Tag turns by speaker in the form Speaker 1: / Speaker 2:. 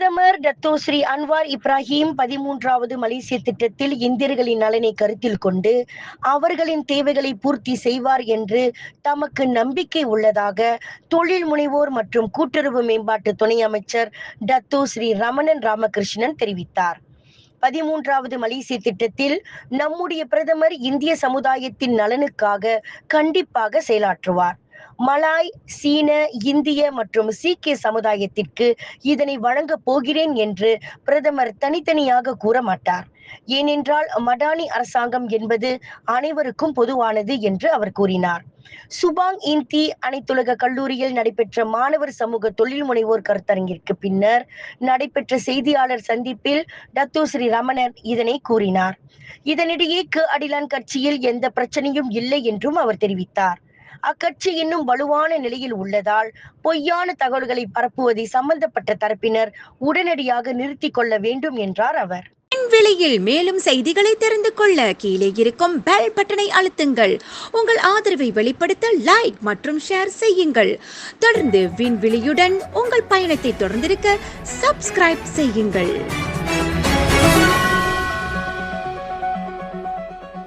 Speaker 1: பிரதமர் Dato Sri Anwar Ibrahim பதிமூன்றாவது மலேசிய திட்டத்தில் இந்தியர்களின் நலனை கருத்தில் கொண்டு அவர்களின் தேவைகளை பூர்த்தி செய்வார் என்று தமக்கு நம்பிக்கை உள்ளதாக தொழில் முனைவோர் மற்றும் கூட்டுறவு மேம்பாட்டு துணை அமைச்சர் டத்தோ ஸ்ரீ ரமணன் ராமகிருஷ்ணன் தெரிவித்தார். பதிமூன்றாவது மலேசிய திட்டத்தில் நம்முடைய பிரதமர் இந்திய சமுதாயத்தின் நலனுக்காக கண்டிப்பாக செயலாற்றுவார். மலாய் சீன இந்திய மற்றும் சீக்கிய சமுதாயத்திற்கு இதனை வழங்கப் போகிறேன் என்று பிரதமர் தனித்தனியாக கூற மாட்டார். ஏனென்றால் மடானி அரசாங்கம் என்பது அனைவருக்கும் பொதுவானது என்று அவர் கூறினார். சுபாங் இந்தி அனைத்துலக கல்லூரியில் நடைபெற்ற மாணவர் சமூக தொழில் முனைவோர் கருத்தரங்கிற்கு பின்னர் நடைபெற்ற செய்தியாளர் சந்திப்பில் டத்து ஸ்ரீ ரமணன் இதனை கூறினார். இதனிடையே க அடிலான் கட்சியில் எந்த பிரச்சனையும் இல்லை என்றும் அவர் தெரிவித்தார். அக்கட்சி இன்னும் வலுவான நிலையில் உள்ளதால் பொய்யான தகவல்களை பரப்புவதை சம்பந்தப்பட்ட தரப்பினர் உடனடியாக நிறுத்திக் கொள்ள வேண்டும் என்றார் அவர்.
Speaker 2: விலையில் மேலும் செய்திகளை தெரிந்து கொள்ள கீழே இருக்கும் பெல் பட்டனை அழுத்துங்கள். உங்கள் ஆதரவை வெளிப்படுத்த லைக் மற்றும் ஷேர் செய்யுங்கள். தொடர்ந்து விண்வெளியுடன் உங்கள் பயணத்தை தொடர்ந்திருக்க சப்ஸ்கிரைப் செய்யுங்கள்.